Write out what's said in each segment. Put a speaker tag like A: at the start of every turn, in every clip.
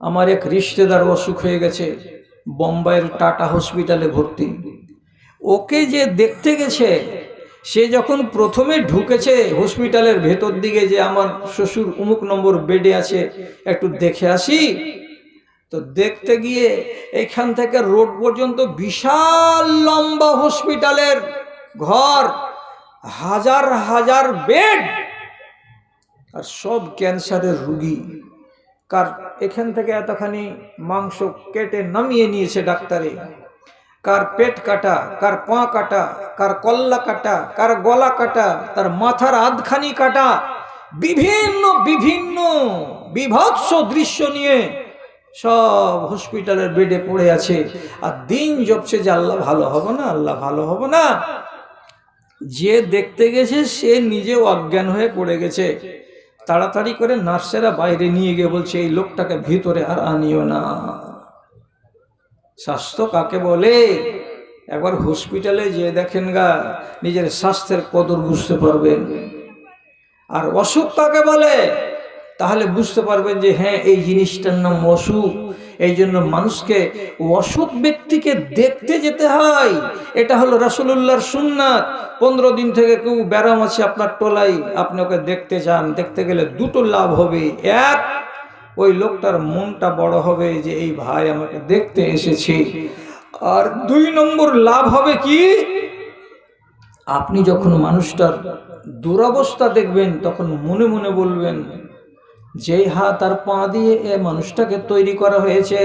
A: আমার এক রিশতেদার অসুখ হয়ে গেছে, বোম্বাইয়ের টাটা হসপিটালে ভর্তি। ওকে যে দেখতে গেছে, সে যখন প্রথমে ঢুকেছে হসপিটালের ভেতর দিকে যে আমার শ্বশুর উমুক নম্বর বেডে আছে, একটু দেখে আসি। তো দেখতে গিয়ে এখান থেকে রোড পর্যন্ত বিশাল লম্বা হসপিটালের ঘর, হাজার হাজার বেড, আর সব ক্যান্সারের রুগী। কার এখান থেকে এতখানি মাংস কেটে নামিয়ে নিয়েছে ডাক্তারে। কার পেট কাটা, কার পা কাটা, কার কল্লা কাটা, কার গলা কাটা, তার মাথার আধখানি কাটা, বিভিন্ন বিভিন্ন বিভৎস দৃশ্য নিয়ে সব হসপিটালের বেডে পড়ে আছে। আর দিন জপছে যে আল্লাহ ভালো হবে না, আল্লাহ ভালো হবে না। যে দেখতে গেছে, সে নিজে অজ্ঞান হয়ে পড়ে গেছে। তাড়াতাড়ি করে নার্সেরা বাইরে নিয়ে গিয়ে বলছে, এই লোকটাকে ভিতরে আর আনিও না। স্বাস্থ্য কাকে বলে? একবার হসপিটালে যে দেখেন গা, নিজের স্বাস্থ্যের কদর বুঝতে পারবেন। আর অসুখ কাকে বলে? তাহলে বুঝতে পারবেন যে হ্যাঁ এই জিনিসটার নাম অসুখ। এই জন্য মানুষকে অসুখ ব্যক্তিকে দেখতে যেতে হয়। এটা হলো রাসুলুল্লাহর সুন্নাত। পনেরো দিন থেকে কেউ ব্যারাম আছে আপনার টোলাই আপনি ওকে দেখতে চান দেখতে গেলে দুটো লাভ হবে। এক, ওই লোকটার মনটা বড় হবে যে, এই ভাই আমাকে দেখতে এসেছে। আর দুই নম্বর লাভ হবে কি? আপনি যখন মানুষটার দুরবস্থা দেখবেন, তখন মনে মনে বলবেন যেই হাত আর পা দিয়ে এ মানুষটাকে তৈরি করা হয়েছে,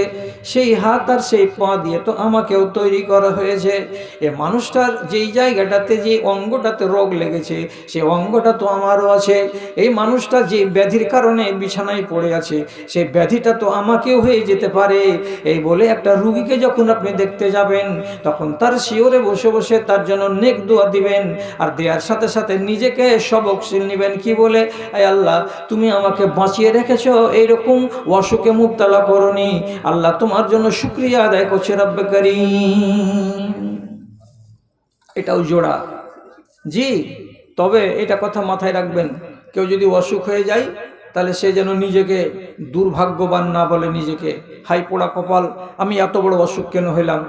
A: সেই হাত আর সেই পা দিয়ে তো আমাকেও তৈরি করা হয়েছে। এ মানুষটার যেই জায়গাটাতে যে অঙ্গটাতে রোগ লেগেছে সেই অঙ্গটা তো আমারও আছে। এই মানুষটা যে ব্যাধির কারণে বিছানায় পড়ে আছে সেই ব্যাধিটা তো আমাকেও হয়ে যেতে পারে। এই বলে একটা রুগীকে যখন আপনি দেখতে যাবেন, তখন তার শিওরে বসে বসে তার জন্য নেক দোয়া দিবেন, আর দেওয়ার সাথে সাথে নিজেকে সবক শিল নেবেন। কি বলে? আয় আল্লাহ, তুমি আমাকে বাঁচিয়ে রেখেছ, এইরকম অসুখে মুক্তালা করনি। আল্লাহ তোমার জন্য শুক্রিয়া আদায় করছে রব্বে এটাও জোড়া। জি, তবে এটা কথা মাথায় রাখবেন, কেউ যদি অসুখ হয়ে যায় তাহলে সে যেন নিজেকে দুর্ভাগ্যবান না বলে নিজেকে। হাই পোড়া কপাল, আমি এত বড় অসুখ কেন হইলাম?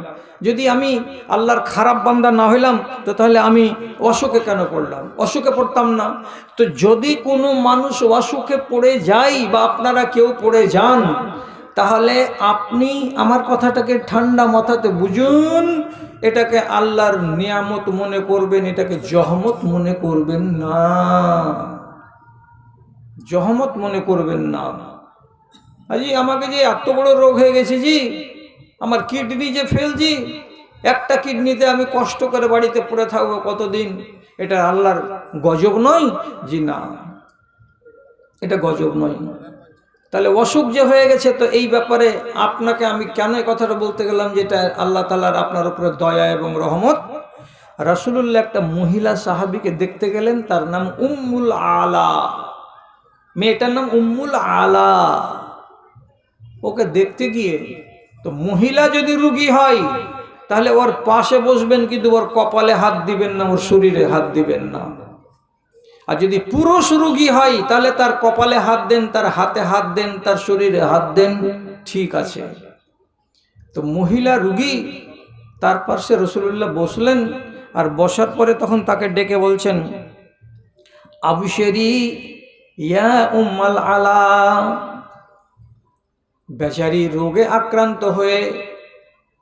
A: যদি আমি আল্লাহর খারাপ বান্দা না হইলাম, তো তাহলে আমি অসুখে কেন পড়লাম? অসুখে পড়তাম না। তো যদি কোনো মানুষ অসুখে পড়ে যায় বা আপনারা কেউ পড়ে যান, তাহলে আপনি আমার কথাটাকে ঠান্ডা মাথাতে বুঝুন, এটাকে আল্লাহর নিয়ামত মনে করবেন, এটাকে জহমত মনে করবেন না। জহমত মনে করবেন না। আজি আমাকে যে এত বড় রোগ হয়ে গেছে জি, আমার কিডনি যে ফেলছি একটা কিডনিতে আমি কষ্ট করে বাড়িতে পড়ে থাকব কতদিন? এটা আল্লাহর গজব নয়? জি না। এটা গজব নয়। তাহলে অসুখ যে হয়ে গেছে তো এই ব্যাপারে আপনাকে আমি কেন এই কথাটা বলতে গেলাম যে এটা আল্লাহ তালার আপনার উপরে দয়া এবং রহমত? রাসুলুল্লাহ একটা মহিলা সাহাবিকে দেখতে গেলেন, তার নাম উম্মুল আলা। মেয়েটার নাম উম্মুল আলা। ওকে দেখতে গিয়ে, তো মহিলা যদি রুগী হয়, তাহলে ওর পাশে বসবেন কিন্তু ওর কপালে হাত দিবেন না, ওর শরীরে হাত দিবেন না। আর যদি পুরুষ রুগী হয়, তাহলে তার কপালে হাত দেন, তার হাতে হাত দেন, তার শরীরে হাত দেন, ঠিক আছে। তো মহিলা রুগী, তার পাশে রসুল্লাহ বসলেন, আর বসার পরে তখন তাকে ডেকে বলছেন আবুশেরি ইয়া উম্মাল আলা। বেচারি রোগে আক্রান্ত হয়ে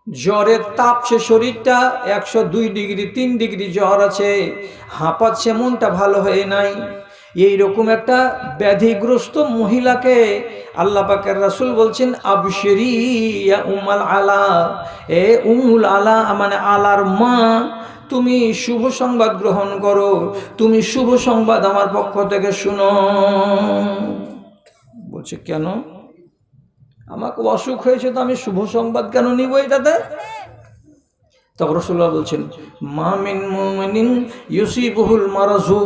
A: জ্বরের তাপছে শরীরটা একশো দুই ডিগ্রি, তিন ডিগ্রি জ্বর আছে। হাঁপাচ্ছে মনটা ভালো হয়ে নাই। এই রকম একটা ব্যাধিগ্রস্ত মহিলাকে আল্লাহ পাকের রাসুল বলছেন, আবশেরি উমাল আলা। এ উমুল আলা মানে আলার মা। তুমি শুভ সংবাদ গ্রহণ করো। তুমি শুভ সংবাদ আমার পক্ষ থেকে শুনো। বলছে, কেন? আমাকে অসুখ হয়েছে তো আমি শুভ সংবাদ কেন নিব এটাতে? তখন রসুল্লাহ বলছেন মামিন ইউসি বহুল মারাজু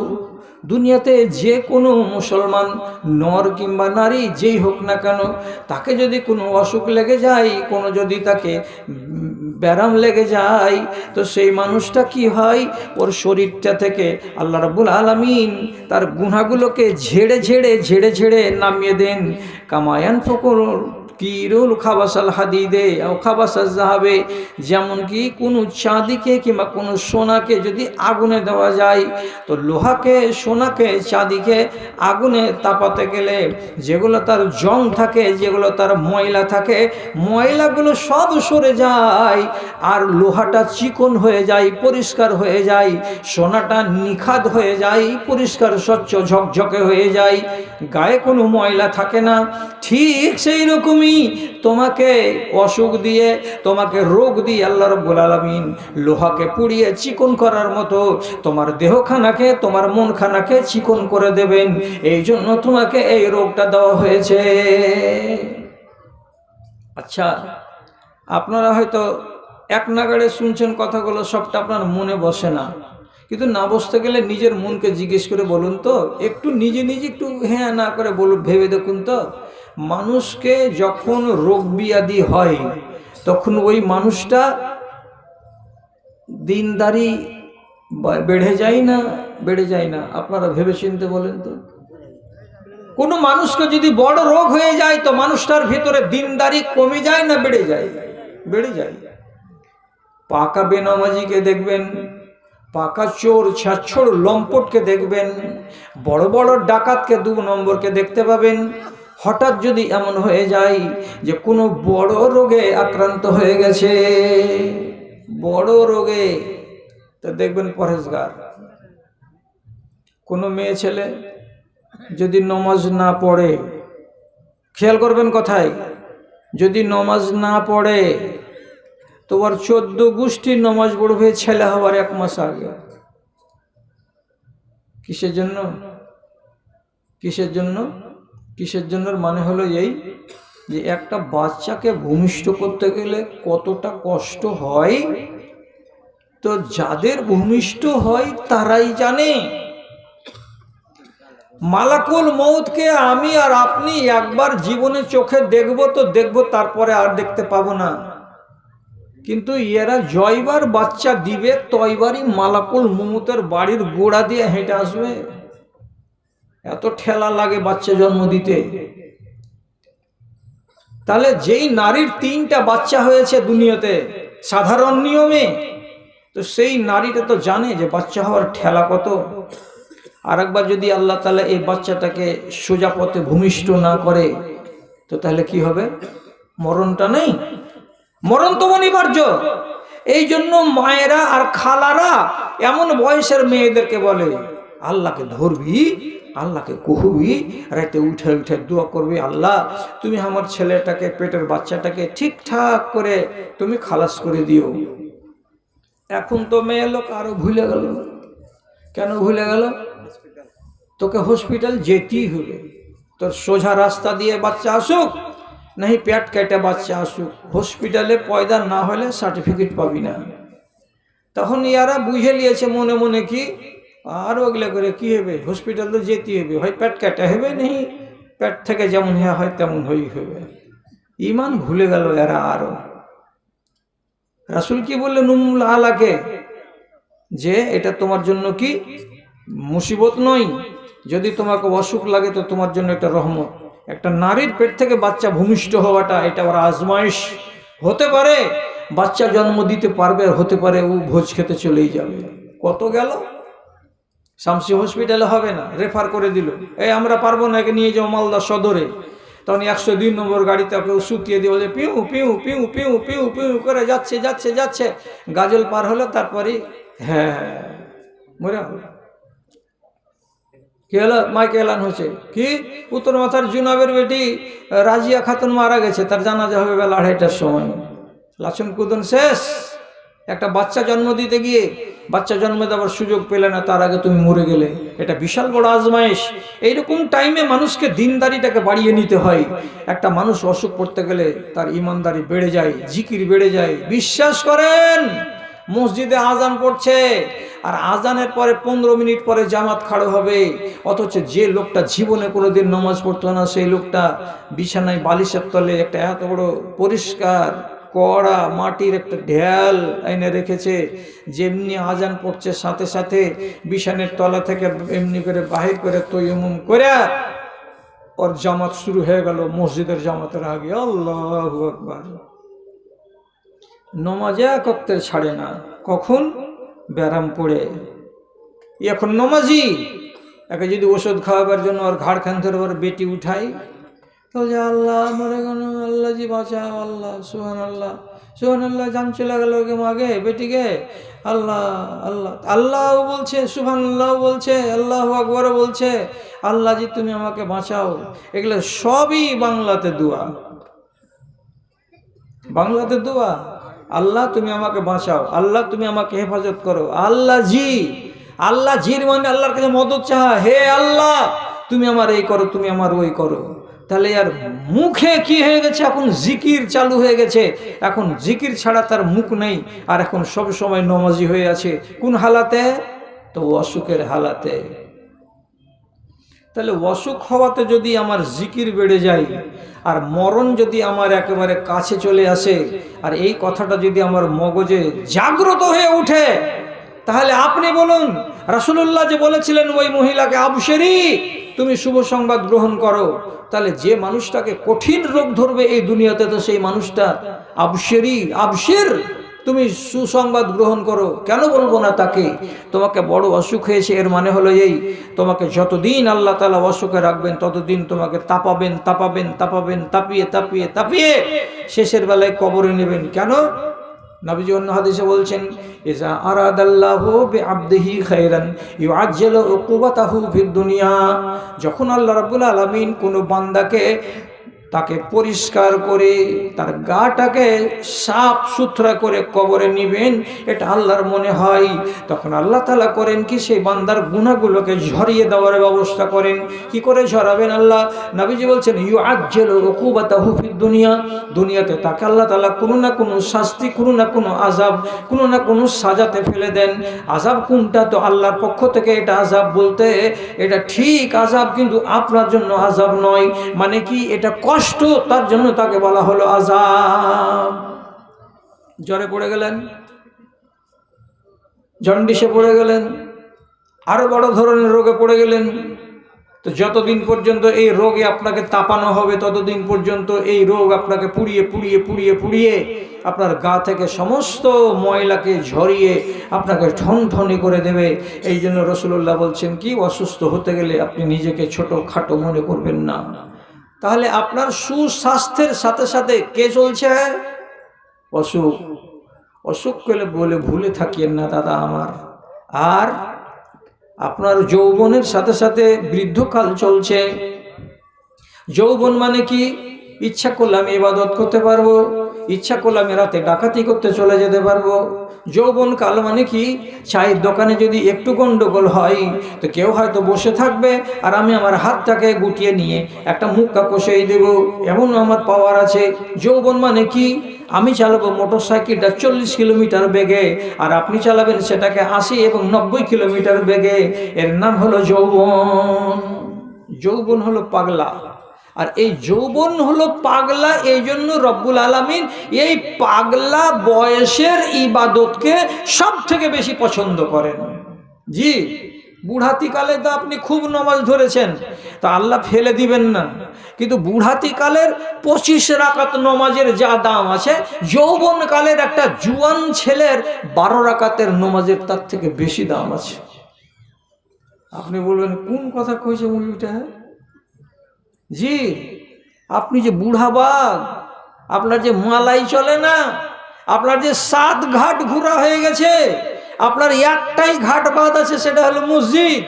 A: দুনিয়াতে যে কোনো মুসলমান, নর কিংবা নারী যেই হোক না কেন, তাকে যদি কোনো অসুখ লেগে যায়, কোনো যদি তাকে ব্যারাম লেগে যায়, তো সেই মানুষটা কি হয়? ওর শরীরটা থেকে আল্লাহ রাবুল আলমিন তার গুণাগুলোকে ঝেড়ে ঝেড়ে ঝেড়ে ঝেড়ে নামিয়ে দেন। কামায়ান ফকর কিরুল খাবাসাল হাদিদে ও খাবাসাল জাহাবে। যেমন কি কোনো চাঁদিকে কিংবা কোনো সোনাকে যদি আগুনে দেওয়া যায়, তো লোহাকে, সোনাকে, চাঁদিকে আগুনে তাপাতে গেলে যেগুলো তার জং থাকে, যেগুলো তার ময়লা থাকে, ময়লাগুলো সব সরে যায় আর লোহাটা চিকন হয়ে যায়, পরিষ্কার হয়ে যায়, সোনাটা নিখাদ হয়ে যায়, পরিষ্কার, স্বচ্ছ, ঝকঝকে হয়ে যায়, গায়ে কোনো ময়লা থাকে না। ঠিক সেই রকমই তোমাকে অসুখ দিয়ে, তোমাকে রোগ দিয়ে আল্লাহ রব্বুল আলমিন লোহাকে পুড়িয়ে চিকন করার মতো তোমার দেহখানাকে, তোমার মনখানাকে চিকন করে দেবেন। এই জন্য তোমাকে এই রোগটা দেওয়া হয়েছে। আচ্ছা আপনারা হয়তো এক নাগাড়ে শুনছেন কথাগুলো, সবটা আপনার মনে বসে না। কিন্তু না বসতে গেলে নিজের মনকে জিজ্ঞেস করে বলুন তো, একটু নিজে নিজে একটু হ্যাঁ না করে বলুন, ভেবে দেখুন তো। মানুষকে যখন রোগ বিয়াদি হয়, তখন ওই মানুষটা দিনদারি বেড়ে যায় না, বেড়ে যায় না। আপনারা ভেবে চিনতে বলেন তো? কোনো মানুষকে যদি বড় রোগ হয়ে যায়, তো মানুষটার ভিতরে দিনদারি কমে যায় না, বেড়ে যায়? বেড়ে যায়। পাকা বেনামাজিকে দেখবেন, পাকা চোর ছাচ্ছর লম্পটকে দেখবেন, বড় বড় ডাকাতকে দু নম্বরকে দেখতে পাবেন হঠাৎ যদি এমন হয়ে যায় যে কোনো বড় রোগে আক্রান্ত হয়ে গেছে, বড় রোগে, তো দেখবেন পরেশগার কোনো মেয়ে ছেলে যদি নমাজ না পড়ে, খেয়াল করবেন কথায়, যদি নমাজ না পড়ে তোমার চোদ্দ গোষ্ঠীর নমাজ পড়বে ছেলে হওয়ার এক মাস আগে। কিসের জন্য? কিসের জন্য? কিসের জন্য? মানে হলো এই যে একটা বাচ্চাকে ভূমিষ্ঠ করতে গেলে কতটা কষ্ট হয়? তো যাদের ভূমিষ্ঠ হয় তারাই জানে। মালাকুল মৌতকে আমি আর আপনি একবার জীবনে চোখে দেখব তো দেখব, তারপরে আর দেখতে পাবো না। কিন্তু এরা জয়বার বাচ্চা দিবে, তয়বারই মালাকুল মমুতের বাড়ির গোড়া দিয়ে হেঁটে আসবে। এত ঠেলা লাগে বাচ্চা জন্ম দিতে। তাহলে যেই নারীর তিনটা বাচ্চা হয়েছে দুনিয়াতে, সাধারণ নিয়মে, তো সেই নারীটা তো জানে যে বাচ্চা হওয়ার ঠেলা কত। আর একবার যদি আল্লাহ তালা এই বাচ্চাটাকে সোজা পথে ভূমিষ্ঠ না করে, তো তাহলে কি হবে? মরণটা নেই। মরণ তো অনিবার্য। এই জন্য মায়েরা আর খালারা এমন বয়সের মেয়েদেরকে বলে, আল্লাহকে ধরবি আল্লাহকে কহবি রাতে উঠে উঠে দোয়া করবি, আল্লাহ, তুমি আমার ছেলেটাকে, পেটের বাচ্চাটাকে ঠিকঠাক করে তুমি খালাস করে দিও। এখন তো মেয়ে লোক আরও ভুলে গেল। কেন ভুলে গেল? তোকে হসপিটাল যেতেই হবে। তোর সোজা রাস্তা দিয়ে বাচ্চা আসুক, নাহি পেট কেটে বাচ্চা আসুক। হসপিটালে পয়দা না হলে সার্টিফিকেট পাবি না। তখন ইয়ারা বুঝে নিয়েছে মনে মনে কি? আর ওগুলা করে কী হবে? হসপিটাল তো যেতে হবে। হয় পেট কেটে হবে নেই পেট থেকে যেমন হ্যাঁ হয় তেমন হই হবে? ইমান ভুলে গেল এরা আরও রাসুল কি বললেন উমুল আলাকে? যে, এটা তোমার জন্য কি? মুসিবত নয়। যদি তোমাকে অসুখ লাগে তো তোমার জন্য একটা রহমত। একটা নারীর পেট থেকে বাচ্চা ভূমিষ্ঠ হওয়াটা, এটা ওরা আজমাইশ। হতে পারে, বাচ্চা জন্ম দিতে পারবে, হতে পারে ও ভোজ খেতে চলেই যাবে। কত গেল? শামসি হসপিটালে হবে না রেফার করে দিল। এই আমরা পারব না, একে নিয়ে যাও মালদা সদরে। তখন একশো দুই নম্বর গাড়িতে ওকে সুতিয়ে দিয়ে বলে, পিউ পিউ পিউ পিউ পিউ পিউ করে যাচ্ছে যাচ্ছে যাচ্ছে। গাজল পার হলো, তারপরে হ্যাঁ কি হলো? মাইকে এলান হচ্ছে কি? উত্তর মাথার জুনাবের বেটি, রাজিয়া খাতুন মারা গেছে, তার জানাজা হবে বেলা আড়াইটার সময়। লাচন কুদন শেষ। একটা বাচ্চা জন্ম দিতে গিয়ে বাচ্চা জন্ম দেওয়ার সুযোগ পেলে না, তার আগে তুমি মরে গেলে। এটা বিশাল বড় আজমাইশ এইরকম টাইমে মানুষকে দিনদারিটাকে বাড়িয়ে নিতে হয়। একটা মানুষ অসুখ পড়তে গেলে তার ইমানদারি বেড়ে যায়, জিকির বেড়ে যায়। বিশ্বাস করেন, মসজিদে আজান পড়ছে, আর আজানের পরে পনেরো মিনিট পরে জামাত খাড়ো হবে। অথচ যে লোকটা জীবনে কোনোদিন নমাজ পড়তো না, সেই লোকটা বিছানায় বালিশের তলে একটা এত বড় পরিষ্কার কড়া মাটির একটা ঢেল এনে রেখেছে, যেমনি আজান পড়ছে সাথে সাথে বিছানের তলা থেকে এমনি করে বাহির করে তৈমুম করে ওর জামাত শুরু হয়ে গেল, মসজিদের জামাতের আগে। আল্লাহ আকবার। নমাজে একত্রে ছাড়ে না, কখন? ব্যারাম পড়ে। এখন নমাজি, একে যদি ওষুধ খাওয়াবার জন্য ওর ঘাড় খান ধরে ওর বেটি উঠাই তো যে আল্লাহ মরে গেল আল্লাহ জি বাঁচাও, আল্লাহ সুহান আল্লাহ সুহান আল্লাহ জান চলে গেল ওকে মাগে, বেটিকে। আল্লাহ আল্লাহ আল্লাহ বলছে সুহান আল্লাহ বলছে, আল্লাহ আকবরও বলছে, আল্লাহ জি, তুমি আমাকে বাঁচাও। এগুলো সবই বাংলাতে দোয়া। বাংলাতে দোয়া। আল্লাহ, তুমি আমাকে বাঁচাও। আল্লাহ, তুমি আমাকে হেফাজত করো। আল্লাহ জি, আল্লাহ জির মানে আল্লাহর কাছে মদত চাহা হে আল্লাহ, তুমি আমার এই করো, তুমি আমার ওই করো। তাহলে আর মুখে কি হয়ে গেছে? এখন জিকির চালু হয়ে গেছে। এখন জিকির ছাড়া তার মুখ নেই। আর এখন সব সময় নমাজি হয়ে আছে। কোন হালাতে? তো অসুখের হালাতে। তাহলে অসুখ হওয়াতে যদি আমার জিকির বেড়ে যায়, আর মরণ যদি আমার একেবারে কাছে চলে আসে, আর এই কথাটা যদি আমার মগজে জাগ্রত হয়ে ওঠে, তাহলে আপনি বলুন, রাসুলুল্লাহ যে বলেছিলেন, ওই মহিলাকে আবসেরি তুমি শুভ সংবাদ গ্রহণ করো, তাহলে যে মানুষটাকে কঠিন রোগ ধরবে এই দুনিয়াতে, তো সেই মানুষটা আবসেরি আবসের তুমি সুসংবাদ গ্রহণ করো। কেন বলব না তাকে? তোমাকে বড় অসুখ হয়েছে, এর মানে হলো এই, তোমাকে যতদিন আল্লাহ তালা অসুখে রাখবেন, ততদিন তোমাকে তাপাবেন তাপাবেন তাপাবেন, তাপিয়ে তাপিয়ে তাপিয়ে শেষের বেলায় কবরে নেবেন। কেন? নবীজি অন্য হাদিসে বলছেন, ইজা আরাদাল্লাহু বিআবদিহি খাইরান ইউআজ্জিলু উকুবাতাহু ফিদ দুনিয়া। যখন আল্লাহ রাব্বুল আলামিন কোনো বান্দাকে তাকে পরিষ্কার করে, তার গাটাকে সাফ সুতরা করে কবরে নিবেন, এটা আল্লাহর মনে হয়। তখন আল্লাহ তালা করেন কি, সেই বান্দার গুণাগুলোকে ঝরিয়ে দেওয়ার ব্যবস্থা করেন। কি করে ঝরাবেন আল্লাহ? নাবিজি বলছেন ইউ আজ্জেল রকুবাতা হুফির দুনিয়া। দুনিয়াতে তাকে আল্লাহ তালা কোনো না কোনো শাস্তি, কোনো না কোনো আজাব কোনো না কোনো সাজাতে ফেলে দেন। আজাব কোনটা? তো আল্লাহর পক্ষ থেকে এটা আজাব বলতে, এটা ঠিক আজাব কিন্তু আপনার জন্য আজাব নয়। মানে কি, এটা কষ্ট, তার জন্য তাকে বলা হলো আজাব জ্বরে পড়ে গেলেন, জন্ডিসে পড়ে গেলেন, আরও বড় ধরনের রোগে পড়ে গেলেন। তো যতদিন পর্যন্ত এই রোগে আপনাকে তাপানো হবে, ততদিন পর্যন্ত এই রোগ আপনাকে পুড়িয়ে পুড়িয়ে পুড়িয়ে পুড়িয়ে আপনার গা থেকে সমস্ত ময়লাকে ঝরিয়ে আপনাকে ঠন ঠনি করে দেবে। এই জন্য রসুল্লাহ বলছেন, কি অসুস্থ হতে গেলে আপনি নিজেকে ছোট খাটো মনে করবেন না। তাহলে আপনার সুস্বাস্থ্যের সাথে সাথে কে চলছে? অসুখ। অসুখ করলে বলে ভুলে থাকিয়েন না দাদা আমার। আর আপনার যৌবনের সাথে সাথে বৃদ্ধকাল চলছে। যৌবন মানে কি? ইচ্ছা করলে আমি ইবাদত করতে পারব, ইচ্ছা করলে আমি রাতে ডাকাতি করতে চলে যেতে পারব। যৌবন কাল মানে কি? চায়ের দোকানে যদি একটু গন্ডগোল হয়, তো কেউ হয়তো বসে থাকবে আর আমি আমার হাতটাকে গুটিয়ে নিয়ে একটা মুক্কা কষেই দেব। এমন আমার পাওয়ার আছে। যৌবন মানে কি? আমি চালাবো মোটর সাইকেলটা চল্লিশ কিলোমিটার বেগে আর আপনি চালাবেন সেটাকে আশি এবং নব্বই কিলোমিটার বেগে। এর নাম হলো যৌবন। যৌবন হলো পাগলা। আর এই যৌবন হলো পাগলা, এই জন্য রব্বুল আলমিন এই পাগলা বয়সের ইবাদতকে সব থেকে বেশি পছন্দ করেন। জি, বুড়াতিকালে তো আপনি খুব নমাজ ধরেছেন, তা আল্লাহ ফেলে দিবেন না। কিন্তু বুড়াতিকালের পঁচিশ রাকাত নমাজের যা দাম আছে, যৌবনকালের একটা জুয়ান ছেলের বারো রাকাতের নমাজের তার থেকে বেশি দাম আছে। আপনি বলবেন, কোন কথা কইছে মুরগিটা জি, আপনি যে বুড়া বাঘ, আপনার যে মালাই চলে না, আপনার যে সাত ঘাট ঘোরা হয়ে গেছে, আপনার একটাই ঘাট বাদ আছে, সেটা হলো মসজিদ।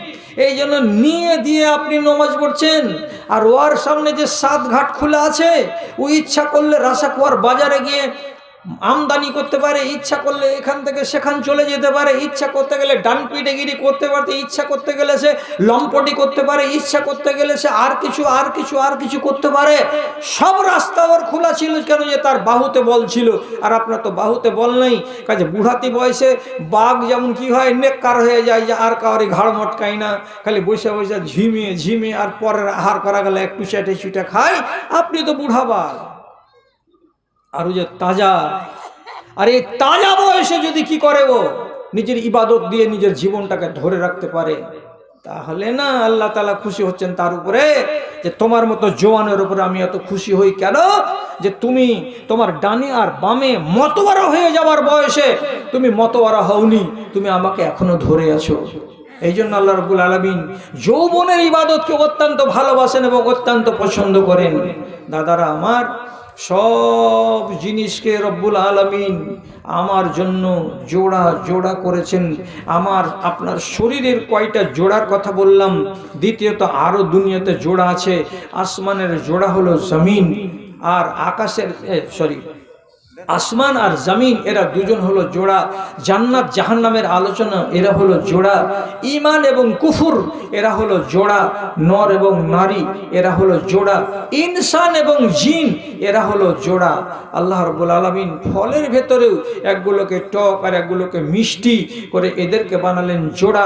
A: এই জন্য নিয়ে দিয়ে আপনি নমাজ পড়ছেন, আর ওয়ার সামনে যে সাত ঘাট খোলা আছে ও ইচ্ছা করলে রাসাকুয়ার বাজারে গিয়ে আমদানি করতে পারে, ইচ্ছা করলে এখান থেকে সেখান চলে যেতে পারে, ইচ্ছা করতে গেলে ডান পিটেগিরি করতে পারতে, ইচ্ছা করতে গেলে সে লম্পটি করতে পারে, ইচ্ছা করতে গেলে সে আর কিছু আর কিছু আর কিছু করতে পারে। সব রাস্তা ওর খোলা ছিল কেন যে তার বাহুতে বল ছিল? আর আপনার তো বাহুতে বল নেই। কাজে বুড়াতি বয়সে বাঘ যেমন কি হয়, নেককার হয়ে যায় যে আর কাউরে ঘাড় মটকাই না। খালি বসে বসে ঝিমিয়ে ঝিমিয়ে আর পরের আহার করা গেলে একটু চেটে চুটে খায়। আপনি তো বুড়া বাঘ। আর ওই যে তাজা। আর এই তাজা বয়সে যদি কি করে ও? নিজের ইবাদত দিয়ে নিজের জীবনটাকে ধরে রাখতে পারে। তাহলে না আল্লাহ তালা খুশি হচ্ছেন তার উপরে যে তোমার মতো জোয়ানের উপরে আমি এত খুশি হই কেন? যে তুমি তোমার ডানে আর বামে মতবারা হয়ে যাওয়ার বয়সে তুমি মতবারা হওনি, তুমি আমাকে এখনও ধরে আছো। এই জন্য আল্লাহ রবুল আলমিন যৌবনের ইবাদতকে অত্যন্ত ভালোবাসেন এবং অত্যন্ত পছন্দ করেন। দাদারা আমার সব জিনিসকে রব্বুল আলমিন আমার জন্য জোড়া জোড়া করেছেন। আমার, আপনার শরীরের কয়টা জোড়ার কথা বললাম, দ্বিতীয়ত আরও দুনিয়াতে জোড়া আছে। আসমানের জোড়া হলো জমিন আর আকাশের সরি আসমান আর জামিন, এরা দুজন হলো জোড়া। জান্নাত জাহান্নামের আলোচনা, এরা হলো জোড়া। ইমান এবং কুফুর, এরা হলো জোড়া। নর এবং নারী, এরা হলো জোড়া। ইনসান এবং জিন, এরা হলো জোড়া। আল্লাহ রব্বুল আলমিন ফলের ভেতরেও একগুলোকে টক আর একগুলোকে মিষ্টি করে এদেরকে বানালেন জোড়া।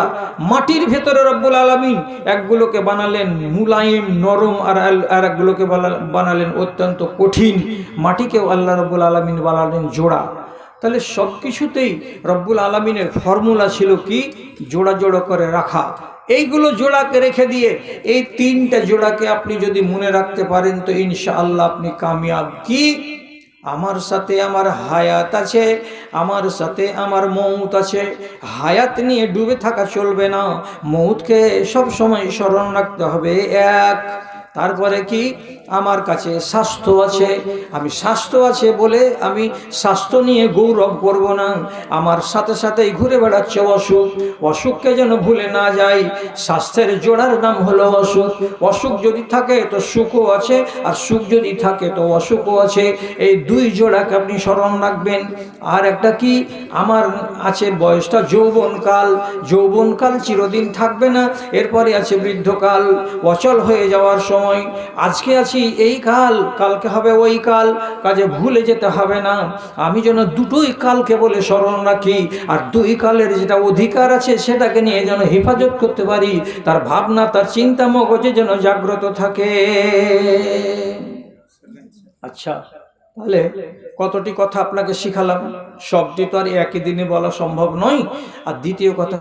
A: মাটির ভেতরে রব্বুল আলমিন একগুলোকে বানালেন মুলায়েম নরম আর আর একগুলোকে বানালেন অত্যন্ত কঠিন। মাটিকেও আল্লাহ রব্বুল আলমিন জোড়া। তাহলে সব কিছুতেই রব্বুল আলমিনের ফর্মুলা ছিল কি? জোড়া জোড়া করে রাখা। এইগুলো জোড়াকে রেখে দিয়ে এই তিনটা জোড়াকে আপনি যদি মনে রাখতে পারেন তো ইনশাআল্লাহ আপনি কামিয়াব কি? আমার সাথে আমার হায়াত আছে, আমার সাথে আমার মৌত আছে। হায়াত নিয়ে ডুবে থাকা চলবে না। মৌতকে সব সময় স্মরণ রাখতে হবে। এক তারপরে কি? আমার কাছে স্বাস্থ্য আছে। আমি স্বাস্থ্য আছে বলে আমি স্বাস্থ্য নিয়ে গৌরব করব না। আমার সাথে সাথেই ঘুরে বেড়াচ্ছে অসুখ। অসুখকে যেন ভুলে না যাই। স্বাস্থ্যের জোড়ার নাম হলো অসুখ। অসুখ যদি থাকে তো সুখও আছে, আর সুখ যদি থাকে তো অসুখও আছে। এই দুই জোড়াকে আপনি স্মরণ রাখবেন। আর একটা কি? আমার আছে বয়সটা যৌবনকাল। যৌবনকাল চিরদিন থাকবে না। এরপরে আছে বৃদ্ধকাল। অচল হয়ে যাওয়ার সময় আজকে আছি এই কাল, কালকে হবে ওই কাল, কাজে ভুলে যেতে হবে না। আমি যেন দুটোই কালকে বলে স্মরণ রাখি, আর দুই কালের যেটা অধিকার আছে সেটাকে নিয়ে যেন হেফাজত করতে পারি, তার ভাবনা, তার চিন্তা মগজে যেন জাগ্রত থাকে। আচ্ছা তাহলে কতটি কথা আপনাকে শিখালাম? সবটি তো আর একই দিনে বলা সম্ভব নয়। আর দ্বিতীয় কথা